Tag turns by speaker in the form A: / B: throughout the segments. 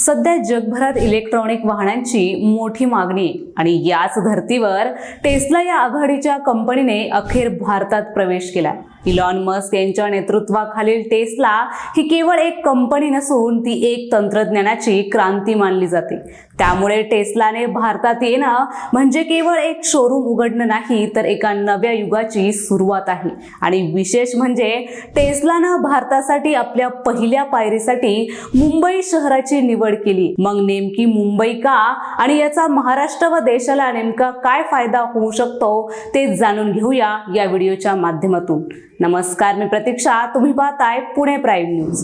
A: सध्या जगभरात इलेक्ट्रॉनिक वाहनांची मोठी मागणी आणि याच धर्तीवर टेस्ला या आघाडीच्या कंपनीने अखेर भारतात प्रवेश केला इलॉन मस्क यांच्या नेतृत्वाखालील टेस्ला ही केवळ एक कंपनी नसून ती एक तंत्रज्ञानाची क्रांती मानली जाते. त्यामुळे टेस्लाने भारतात येणं म्हणजे केवळ एक शोरूम उघडणं नाही तर एका नव्या युगाची सुरुवात आहे. आणि विशेष म्हणजे टेस्लानं भारतासाठी आपल्या पहिल्या पायरीसाठी मुंबई शहराची निवड केली. मग नेमकी मुंबई का आणि याचा महाराष्ट्र व देशाला नेमका काय फायदा होऊ शकतो ते जाणून घेऊया या व्हिडिओच्या माध्यमातून. नमस्कार मी प्रतीक्षा. तुम्ही पाहताय पुणे प्राईम न्यूज.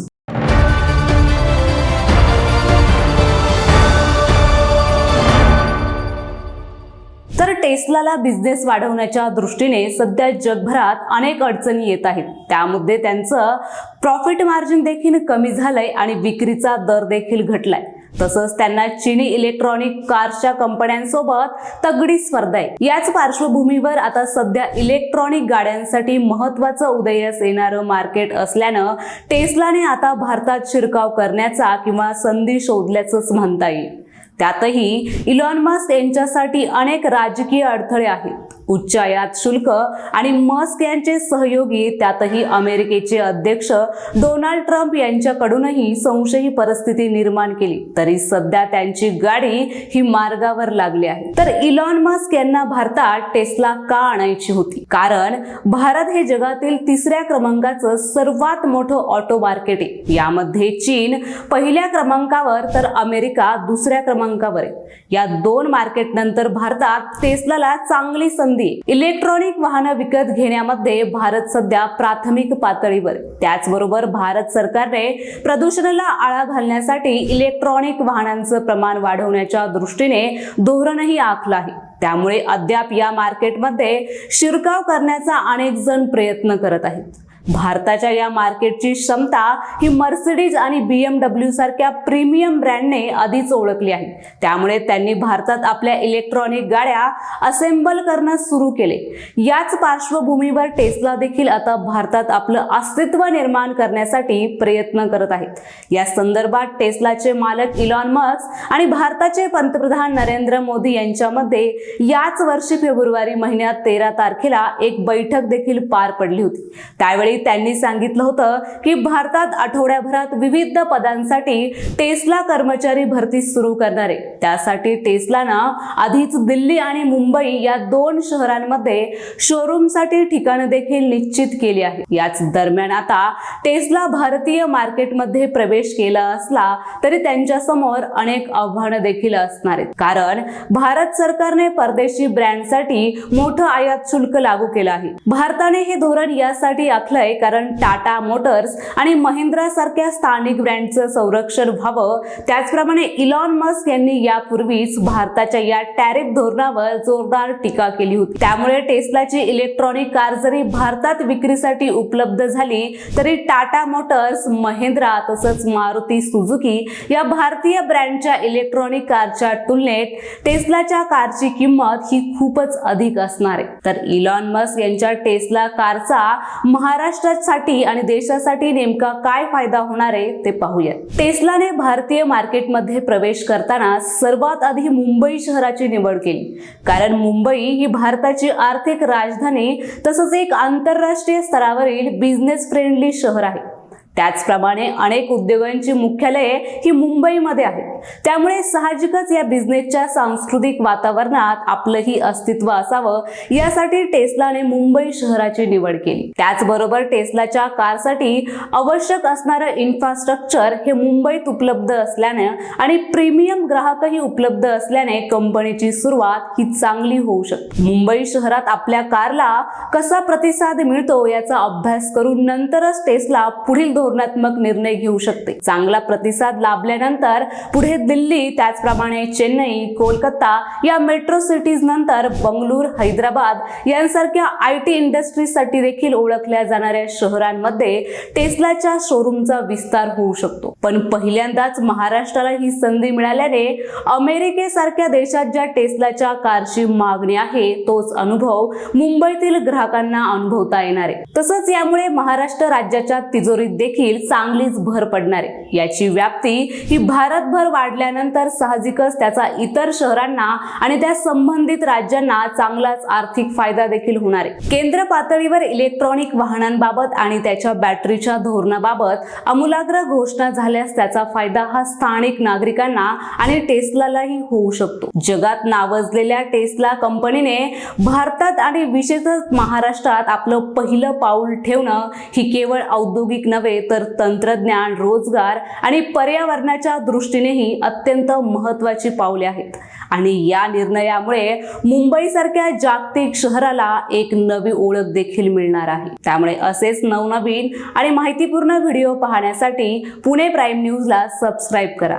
A: तर टेस्लाला बिझनेस वाढवण्याच्या दृष्टीने सध्या जगभरात अनेक अडचणी येत आहेत. त्यामध्ये त्यांचं प्रॉफिट मार्जिन देखील कमी झालंय आणि विक्रीचा दर देखील घटलाय. तसंच त्यांना चिनी इलेक्ट्रॉनिक कारच्या कंपन्यांसोबत तगडी स्पर्धा आहे. याच पार्श्वभूमीवर आता सध्या इलेक्ट्रॉनिक गाड्यांसाठी महत्वाचं उदयास येणारं मार्केट असल्यानं टेस्लाने आता भारतात शिरकाव करण्याचा किंवा संधी शोधल्याचंच म्हणता येईल. त्यातही इलॉन मस्क यांच्यासाठी अनेक राजकीय अडथळे आहेत. उच्चायात शुल्क आणि मस्क यांचे सहयोगी त्यातही अमेरिकेचे अध्यक्ष डोनाल्ड ट्रम्प यांच्याकडूनही संशयी परिस्थिती निर्माण केली. तरी सध्या त्यांची गाडी ही मार्गावर लागली आहे. तर इलॉन मस्क यांना भारतात टेस्ला का आणायची होती? कारण भारत हे जगातील तिसऱ्या क्रमांकाचं सर्वात मोठं ऑटो मार्केट आहे. यामध्ये चीन पहिल्या क्रमांकावर तर अमेरिका दुसऱ्या क्रमांकावर आहे. या दोन मार्केट नंतर भारतात टेस्लाला चांगली संधी आहे. इलेक्ट्रॉनिक वाहनं विकत घेण्यामध्ये भारत सध्या प्राथमिक पातळीवर त्याचबरोबर भारत सरकारने प्रदूषणाला आळा घालण्यासाठी इलेक्ट्रॉनिक वाहनांचं प्रमाण वाढवण्याच्या दृष्टीने धोरणही आखलं आहे त्यामुळे अद्याप या मार्केटमध्ये शिरकाव करण्याचा अनेक जण प्रयत्न करत आहेत भारताच्या या मार्केटची क्षमता ही मर्सिडीज आणि बीएमडब्ल्यू सारख्या प्रीमियम ब्रँडने आधीच ओळखली आहे. त्यामुळे त्यांनी भारतात आपल्या इलेक्ट्रॉनिक गाड्या असेंबल करणं सुरू केले. याच पार्श्वभूमीवर टेस्ला देखील आता भारतात आपलं अस्तित्व निर्माण करण्यासाठी प्रयत्न करत आहेत. या संदर्भात टेस्लाचे मालक इलॉन मस्क आणि भारताचे पंतप्रधान नरेंद्र मोदी यांच्यामध्ये याच वर्षी फेब्रुवारी महिन्यात तेरा तारखेला एक बैठक देखील पार पडली होती. त्यावेळी त्यांनी सांगितलं होतं की भारतात आठवड्याभरात विविध पदांसाठी टेस्ला कर्मचारी भरती सुरू करणार आहे. त्यासाठी टेस्लानं आधीच दिल्ली आणि मुंबई या दोन शहरांमध्ये शोरूमसाठी ठिकाणं देखील निश्चित केली आहे याच दरम्यान आता टेस्ला भारतीय मार्केटमध्ये प्रवेश केला असला तरी त्यांच्यासमोर अनेक आव्हानं देखील असणार आहेत. कारण भारत सरकारने परदेशी ब्रँडसाठी मोठं आयात शुल्क लागू केलं आहे. भारताने हे धोरण यासाठी आखलंय कारण टाटा मोटर्स आणि महिंद्रा सारख्या स्थानिक ब्रँडचं संरक्षण व्हावं. त्याचप्रमाणे इलॉन मस्क यांनी यापूर्वीच भारताच्या या टॅरिफ धोरणावर जोरदार टीका केली होती. त्यामुळे टेस्लाची इलेक्ट्रॉनिक कार जरी भारतात विक्रीसाठी उपलब्ध झाली तरी टाटा मोटर्स महिंद्रा तसंच मारुती सुझुकी या भारतीय ब्रँडच्या इलेक्ट्रॉनिक कारच्या तुलनेत टेस्लाच्या कारची किंमत ही खूपच अधिक असणार आहे. तर इलॉन मस्क यांच्या टेस्ला कारचा महाराष्ट्र महाराष्ट्रासाठी आणि देशासाठी नेमका काय फायदा होणार आहे ते पाहूया टेस्लाने भारतीय मार्केटमध्ये प्रवेश करताना सर्वात आधी मुंबई शहराची निवड केली. कारण मुंबई ही भारताची आर्थिक राजधानी तसंच एक आंतरराष्ट्रीय स्तरावरील बिझनेस फ्रेंडली शहर आहे. त्याचप्रमाणे अनेक उद्योगांची मुख्यालये ही मुंबईमध्ये आहेत. त्यामुळे साहजिकच या बिझनेसच्या सांस्कृतिक वातावरणात आपलंही अस्तित्व असावं यासाठी टेस्लाने मुंबई शहराची निवड केली. त्याचबरोबर टेस्लाच्या कारसाठी आवश्यक असणारं इन्फ्रास्ट्रक्चर हे मुंबईत उपलब्ध असल्याने आणि प्रीमियम ग्राहकही उपलब्ध असल्याने कंपनीची सुरुवात ही चांगली होऊ शकते. मुंबई शहरात आपल्या कारला कसा प्रतिसाद मिळतो याचा अभ्यास करून नंतरच टेस्ला पुढील धोरणात्मक निर्णय घेऊ शकते. चांगला प्रतिसाद लाभल्यानंतर पुढे दिल्ली त्याचप्रमाणे चेन्नई कोलकाता या मेट्रो सिटीज नंतर बंगळूर हैदराबाद यांसारख्या आय टी इंडस्ट्रीजसाठी देखील ओळखल्या जाणाऱ्या शहरांमध्ये टेस्लाच्या शोरूमचा विस्तार होऊ शकतो. पण पहिल्यांदाच महाराष्ट्राला ही संधी मिळाल्याने अमेरिकेसारख्या देशात ज्या टेस्लाच्या कारची मागणी आहे तोच अनुभव मुंबईतील ग्राहकांना अनुभवता येणार आहे. तसंच यामुळे महाराष्ट्र राज्याच्या तिजोरीत देखील देखील चांगलीच भर पडणार आहे. याची व्याप्ती ही भारतभर वाढल्यानंतर साहजिकच त्याचा इतर शहरांना आणि त्या संबंधित राज्यांना चांगलाच आर्थिक फायदा देखील होणार आहे. केंद्र पातळीवर इलेक्ट्रॉनिक वाहनांबाबत आणि त्याच्या बॅटरीच्या धोरणाबाबत आमूलाग्र घोषणा झाल्यास त्याचा फायदा हा स्थानिक नागरिकांना आणि टेस्लालाही होऊ शकतो. जगात नावजलेल्या टेस्ला कंपनीने भारतात आणि विशेषतः महाराष्ट्रात आपलं पहिलं पाऊल ठेवणं ही केवळ औद्योगिक नव्हे तर तंत्रज्ञान रोजगार आणि पर्यावरणाच्या दृष्टीनेही अत्यंत महत्वाची पावले आहेत. आणि या निर्णयामुळे मुंबईसारख्या जागतिक शहराला एक नवी ओळख देखील मिळणार आहे. त्यामुळे असेच नवनवीन आणि माहितीपूर्ण व्हिडिओ पाहण्यासाठी पुणे प्राईम न्यूजला सबस्क्राईब करा.